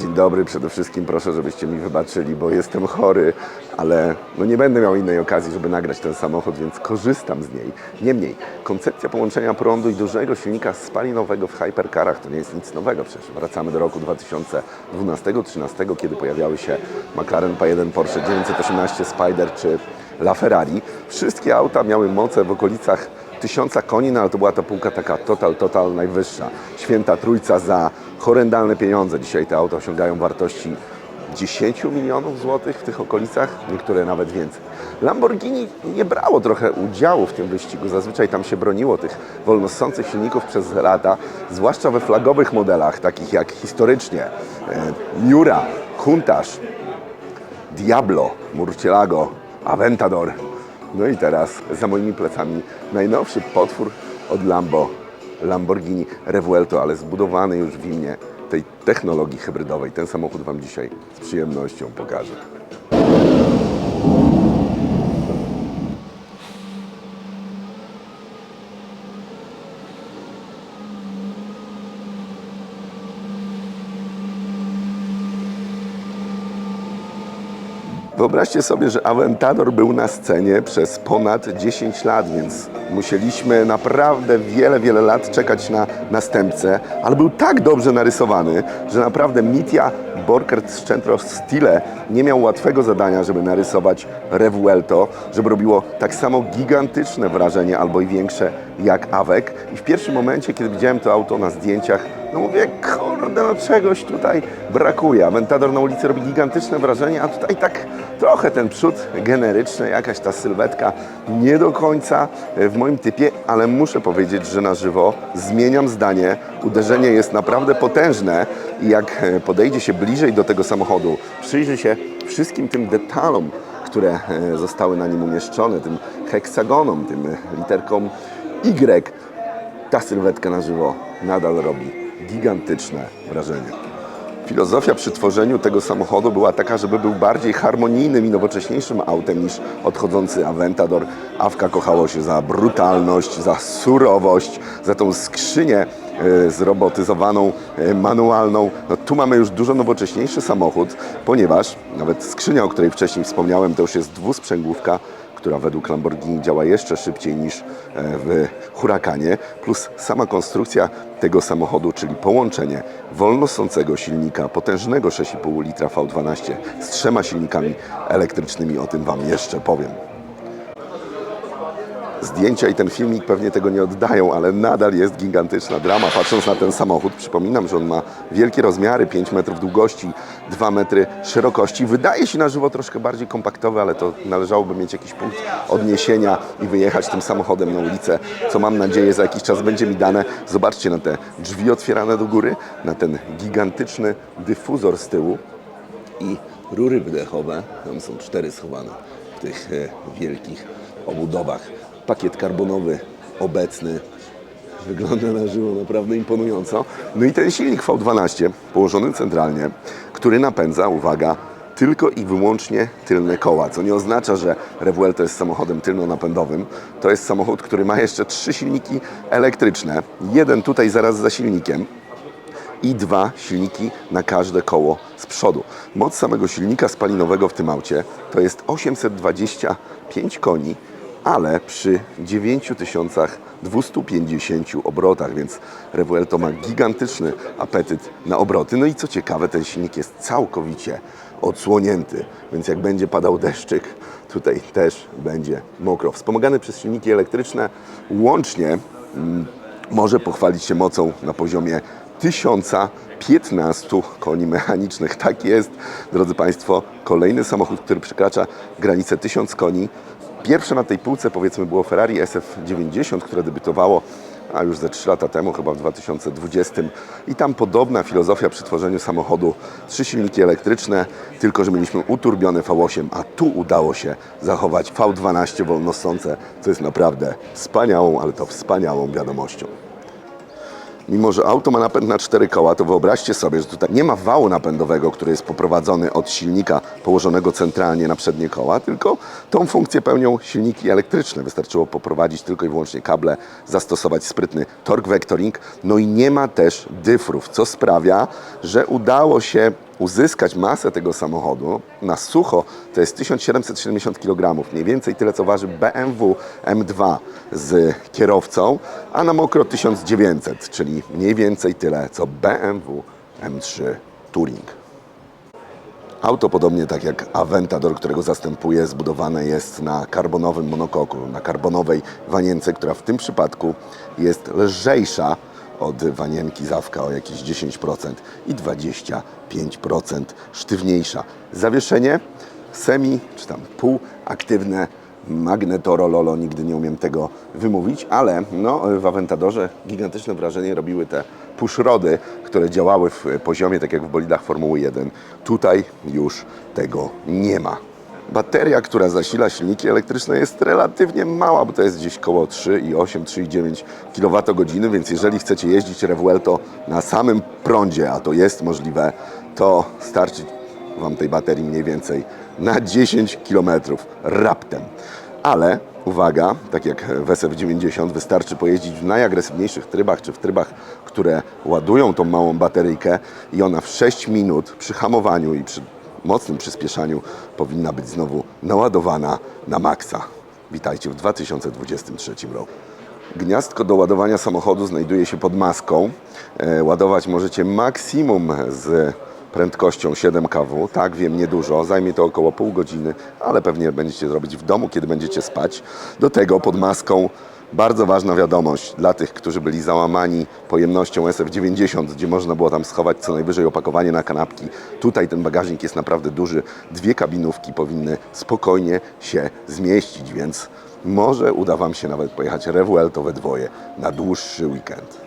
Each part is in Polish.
Dzień dobry, przede wszystkim proszę, żebyście mi wybaczyli, bo jestem chory, ale no nie będę miał innej okazji, żeby nagrać ten samochód, więc korzystam z niej. Niemniej, koncepcja połączenia prądu i dużego silnika spalinowego w hypercarach to nie jest nic nowego przecież. Wracamy do roku 2012-2013, kiedy pojawiały się McLaren P1, Porsche 918 Spider czy LaFerrari. Wszystkie auta miały moce w okolicach tysiąca koni, no ale to była ta półka taka total, total najwyższa. Święta trójca za horrendalne pieniądze. Dzisiaj te auta osiągają wartości 10 milionów złotych w tych okolicach, niektóre nawet więcej. Lamborghini nie brało trochę udziału w tym wyścigu. Zazwyczaj tam się broniło tych wolnossących silników przez lata, zwłaszcza we flagowych modelach, takich jak historycznie e, Miura, Countach, Diablo, Murcielago, Aventador. No i teraz za moimi plecami najnowszy potwór od Lambo, Lamborghini Revuelto, ale zbudowany już w imię tej technologii hybrydowej. Ten samochód Wam dzisiaj z przyjemnością pokażę. Wyobraźcie sobie, że Aventador był na scenie przez ponad 10 lat, więc musieliśmy naprawdę wiele, wiele lat czekać na następcę, ale był tak dobrze narysowany, że naprawdę Mitja Borkert z Centro Stile nie miał łatwego zadania, żeby narysować Revuelto, żeby robiło tak samo gigantyczne wrażenie albo i większe jak Awek. I w pierwszym momencie, kiedy widziałem to auto na zdjęciach, no mówię, kurde, no czegoś tutaj brakuje. Aventador na ulicy robi gigantyczne wrażenie, a tutaj tak trochę ten przód generyczny, jakaś ta sylwetka nie do końca w moim typie, ale muszę powiedzieć, że na żywo zmieniam zdanie. Uderzenie jest naprawdę potężne i jak podejdzie się bliżej do tego samochodu, przyjrzy się wszystkim tym detalom, które e, zostały na nim umieszczone, tym heksagonom, tym literkom Y, ta sylwetka na żywo nadal robi gigantyczne wrażenie. Filozofia przy tworzeniu tego samochodu była taka, żeby był bardziej harmonijnym i nowocześniejszym autem niż odchodzący Aventador. Awka kochało się za brutalność, za surowość, za tą skrzynię e, zrobotyzowaną, e, manualną. No, tu mamy już dużo nowocześniejszy samochód, ponieważ nawet skrzynia, o której wcześniej wspomniałem, to już jest dwusprzęgłówka, która według Lamborghini działa jeszcze szybciej niż e, w Huracanie, plus sama konstrukcja tego samochodu, czyli połączenie wolnosącego silnika potężnego 6,5 litra V12 z trzema silnikami elektrycznymi, o tym Wam jeszcze powiem. Zdjęcia i ten filmik pewnie tego nie oddają, ale nadal jest gigantyczna drama. Patrząc na ten samochód, przypominam, że on ma wielkie rozmiary, 5 metrów długości, 2 metry szerokości. Wydaje się na żywo troszkę bardziej kompaktowy, ale to należałoby mieć jakiś punkt odniesienia i wyjechać tym samochodem na ulicę, co mam nadzieję za jakiś czas będzie mi dane. Zobaczcie na te drzwi otwierane do góry, na ten gigantyczny dyfuzor z tyłu i rury wydechowe. Tam są cztery schowane w tych e, wielkich obudowach. Pakiet karbonowy obecny wygląda na żywo naprawdę imponująco. No i ten silnik V12 położony centralnie, który napędza, uwaga, tylko i wyłącznie tylne koła, co nie oznacza, że Revuelto jest samochodem tylnonapędowym. To jest samochód, który ma jeszcze trzy silniki elektryczne. Jeden tutaj zaraz za silnikiem, i dwa silniki na każde koło z przodu. Moc samego silnika spalinowego w tym aucie to jest 825 koni, ale przy 9250 obrotach, więc Revuelto ma gigantyczny apetyt na obroty. No i co ciekawe, ten silnik jest całkowicie odsłonięty, więc jak będzie padał deszczyk, tutaj też będzie mokro. Wspomagany przez silniki elektryczne łącznie mm, może pochwalić się mocą na poziomie 1015 koni mechanicznych. Tak jest, drodzy Państwo, kolejny samochód, który przekracza granicę 1000 koni. Pierwsze na tej półce powiedzmy było Ferrari SF90, które debiutowało a już ze 3 lata temu, chyba w 2020. I tam podobna filozofia przy tworzeniu samochodu. Trzy silniki elektryczne, tylko że mieliśmy uturbiony V8, a tu udało się zachować V12 wolnossące, co jest naprawdę wspaniałą, ale to wspaniałą wiadomością. Mimo, że auto ma napęd na cztery koła, to wyobraźcie sobie, że tutaj nie ma wału napędowego, który jest poprowadzony od silnika położonego centralnie na przednie koła, tylko tą funkcję pełnią silniki elektryczne. Wystarczyło poprowadzić tylko i wyłącznie kable, zastosować sprytny torque vectoring, no i nie ma też dyfrów, co sprawia, że udało się uzyskać masę tego samochodu na sucho to jest 1770 kg, mniej więcej tyle co waży BMW M2 z kierowcą, a na mokro 1900, czyli mniej więcej tyle co BMW M3 Touring. Auto, podobnie tak jak Aventador, którego zastępuje, zbudowane jest na karbonowym monokoku, na karbonowej wanience, która w tym przypadku jest lżejsza od wanienki Zawka o jakieś 10% i 25% sztywniejsza. Zawieszenie semi czy tam półaktywne magnetorololo, nigdy nie umiem tego wymówić, ale no, w Aventadorze gigantyczne wrażenie robiły te puszrody, które działały w poziomie, tak jak w bolidach Formuły 1. Tutaj już tego nie ma. Bateria, która zasila silniki elektryczne jest relatywnie mała, bo to jest gdzieś koło 3,8-3,9 kWh, więc jeżeli chcecie jeździć Revuelto na samym prądzie, a to jest możliwe, to starczy Wam tej baterii mniej więcej na 10 km raptem. Ale uwaga, tak jak w SF90 wystarczy pojeździć w najagresywniejszych trybach, czy w trybach, które ładują tą małą bateryjkę i ona w 6 minut przy hamowaniu i przy mocnym przyspieszaniu powinna być znowu naładowana na maksa. Witajcie w 2023 roku. Gniazdko do ładowania samochodu znajduje się pod maską. E, ładować możecie maksimum z prędkością 7 kW. Tak, wiem, niedużo. Zajmie to około pół godziny, ale pewnie będziecie robić w domu, kiedy będziecie spać. Do tego pod maską bardzo ważna wiadomość dla tych, którzy byli załamani pojemnością SF90, gdzie można było tam schować co najwyżej opakowanie na kanapki. Tutaj ten bagażnik jest naprawdę duży. Dwie kabinówki powinny spokojnie się zmieścić, więc może uda Wam się nawet pojechać Revuelto we dwoje na dłuższy weekend.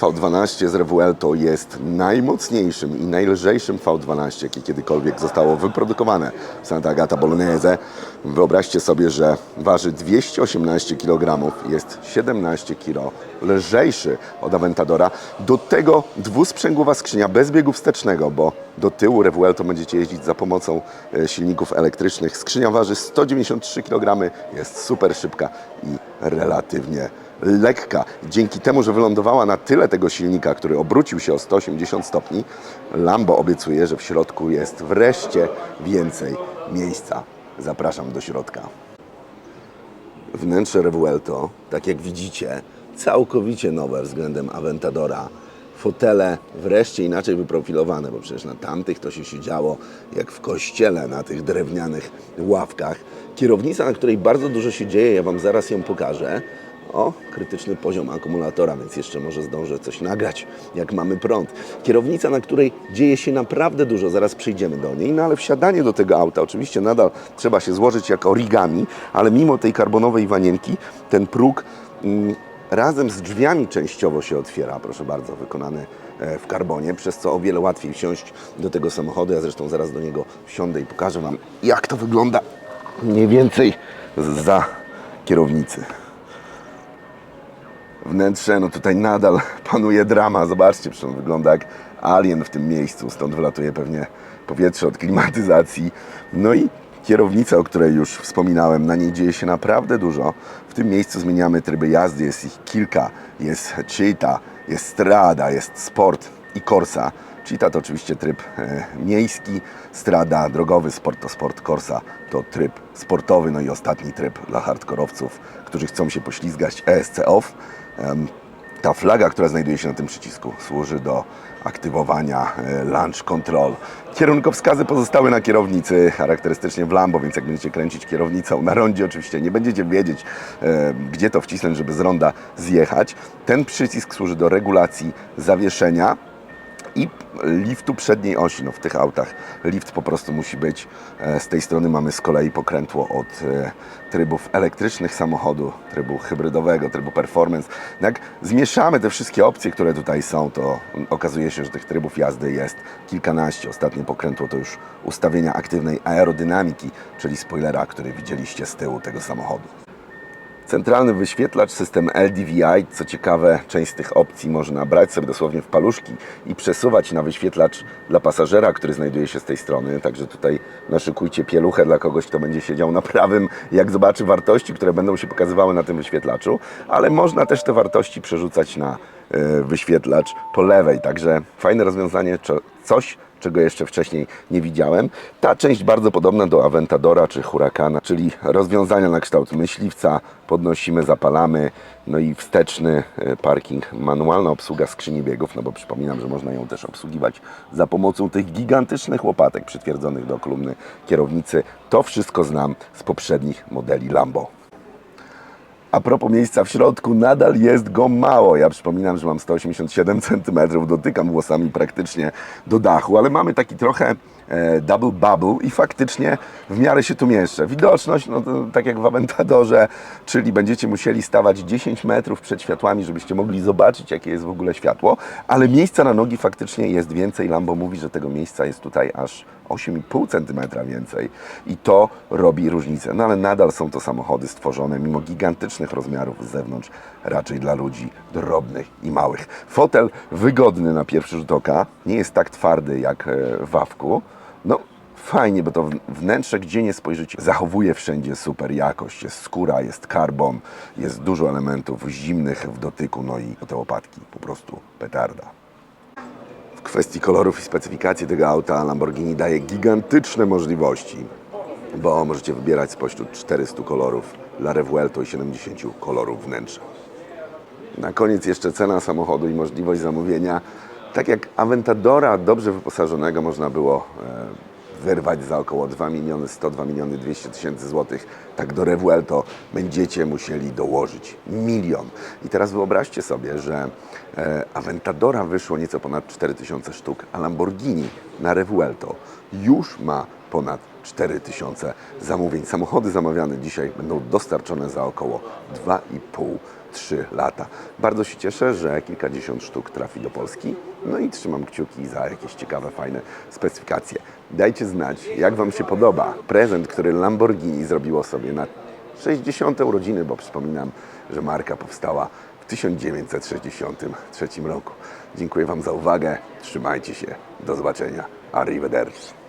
V12 z Revuelto jest najmocniejszym i najlżejszym V12, jakie kiedykolwiek zostało wyprodukowane w Santa Agata Bolognese. Wyobraźcie sobie, że waży 218 kg, jest 17 kg lżejszy od Aventadora. Do tego dwusprzęgłowa skrzynia bez biegu wstecznego, bo do tyłu Revuelto będziecie jeździć za pomocą e, silników elektrycznych. Skrzynia waży 193 kg, jest super szybka i relatywnie lekka. Dzięki temu, że wylądowała na tyle tego silnika, który obrócił się o 180 stopni, Lambo obiecuje, że w środku jest wreszcie więcej miejsca. Zapraszam do środka. Wnętrze Revuelto, tak jak widzicie, całkowicie nowe względem Aventadora. Fotele wreszcie inaczej wyprofilowane, bo przecież na tamtych to się siedziało jak w kościele na tych drewnianych ławkach. Kierownica, na której bardzo dużo się dzieje, ja Wam zaraz ją pokażę. O, krytyczny poziom akumulatora, więc jeszcze może zdążę coś nagrać, jak mamy prąd. Kierownica, na której dzieje się naprawdę dużo, zaraz przyjdziemy do niej, no ale wsiadanie do tego auta, oczywiście nadal trzeba się złożyć jak origami, ale mimo tej karbonowej wanienki, ten próg mm, razem z drzwiami częściowo się otwiera, proszę bardzo, wykonany e, w karbonie, przez co o wiele łatwiej wsiąść do tego samochodu. Ja zresztą zaraz do niego wsiądę i pokażę Wam, jak to wygląda mniej więcej za kierownicy. Wnętrze, no tutaj nadal panuje drama. Zobaczcie, przecież on wygląda jak alien w tym miejscu. Stąd wylatuje pewnie powietrze od klimatyzacji. No i kierownica, o której już wspominałem, na niej dzieje się naprawdę dużo. W tym miejscu zmieniamy tryby jazdy, jest ich kilka. Jest Cheetah, jest Strada, jest Sport i Corsa. Cheetah to oczywiście tryb e, miejski, Strada drogowy, Sport to Sport, Corsa to tryb sportowy, no i ostatni tryb dla hardkorowców, którzy chcą się poślizgać, ESC OFF. Ta flaga, która znajduje się na tym przycisku, służy do aktywowania e, launch control. Kierunkowskazy pozostały na kierownicy, charakterystycznie w Lambo, więc jak będziecie kręcić kierownicą na rondzie, oczywiście nie będziecie wiedzieć, e, gdzie to wcisnąć, żeby z ronda zjechać. Ten przycisk służy do regulacji zawieszenia i liftu przedniej osi. No w tych autach lift po prostu musi być. E, Z tej strony mamy z kolei pokrętło od e, trybów elektrycznych samochodu, trybu hybrydowego, trybu performance. No Jak zmieszamy te wszystkie opcje, które tutaj są, to okazuje się, że tych trybów jazdy jest kilkanaście. Ostatnie pokrętło to już ustawienia aktywnej aerodynamiki, czyli spoilera, który widzieliście z tyłu tego samochodu. Centralny wyświetlacz, system LDVI. Co ciekawe, część z tych opcji można brać sobie dosłownie w paluszki i przesuwać na wyświetlacz dla pasażera, który znajduje się z tej strony. Także tutaj naszykujcie pieluchę dla kogoś, kto będzie siedział na prawym, jak zobaczy wartości, które będą się pokazywały na tym wyświetlaczu. Ale można też te wartości przerzucać na e, wyświetlacz po lewej. Także fajne rozwiązanie, coś, czego jeszcze wcześniej nie widziałem. Ta część bardzo podobna do Aventadora czy Huracana, czyli rozwiązania na kształt myśliwca. Podnosimy, zapalamy, no i wsteczny e, parking, manualna obsługa skrzyni biegów, no bo przypominam, że można ją też obsługiwać za pomocą tych gigantycznych łopatek przytwierdzonych do kolumny kierownicy. To wszystko znam z poprzednich modeli Lambo. A propos miejsca w środku, nadal jest go mało. Ja przypominam, że mam 187 cm, dotykam włosami praktycznie do dachu, ale mamy taki trochę e, double bubble i faktycznie w miarę się tu mieszczę. Widoczność, no to tak jak w Aventadorze, czyli będziecie musieli stawać 10 metrów przed światłami, żebyście mogli zobaczyć, jakie jest w ogóle światło, ale miejsca na nogi faktycznie jest więcej. Lambo mówi, że tego miejsca jest tutaj aż 8,5 cm więcej i to robi różnicę. No ale nadal są to samochody stworzone mimo gigantycznych rozmiarów z zewnątrz, raczej dla ludzi drobnych i małych. Fotel wygodny na pierwszy rzut oka, nie jest tak twardy jak e, w Awku. No fajnie, bo to wnętrze, gdzie nie spojrzycie, zachowuje wszędzie super jakość. Jest skóra, jest karbon, jest dużo elementów zimnych w dotyku, no i te łopatki po prostu petarda. Kwestii kolorów i specyfikacji tego auta Lamborghini daje gigantyczne możliwości, bo możecie wybierać spośród 400 kolorów dla Revuelto i 70 kolorów wnętrza. Na koniec jeszcze cena samochodu i możliwość zamówienia. Tak jak Aventadora dobrze wyposażonego można było e, wyrwać za około 2 miliony 100, 2 miliony 200 tysięcy złotych, tak do Revuelto będziecie musieli dołożyć milion. I teraz wyobraźcie sobie, że e, Aventadora wyszło nieco ponad 4000 sztuk, a Lamborghini na Revuelto już ma ponad 4000 zamówień. Samochody zamawiane dzisiaj będą dostarczone za około 2,5 3 lata. Bardzo się cieszę, że kilkadziesiąt sztuk trafi do Polski. No i trzymam kciuki za jakieś ciekawe, fajne specyfikacje. Dajcie znać, jak Wam się podoba prezent, który Lamborghini zrobiło sobie na 60. urodziny, bo przypominam, że marka powstała w 1963 roku. Dziękuję Wam za uwagę. Trzymajcie się. Do zobaczenia. Arrivederci.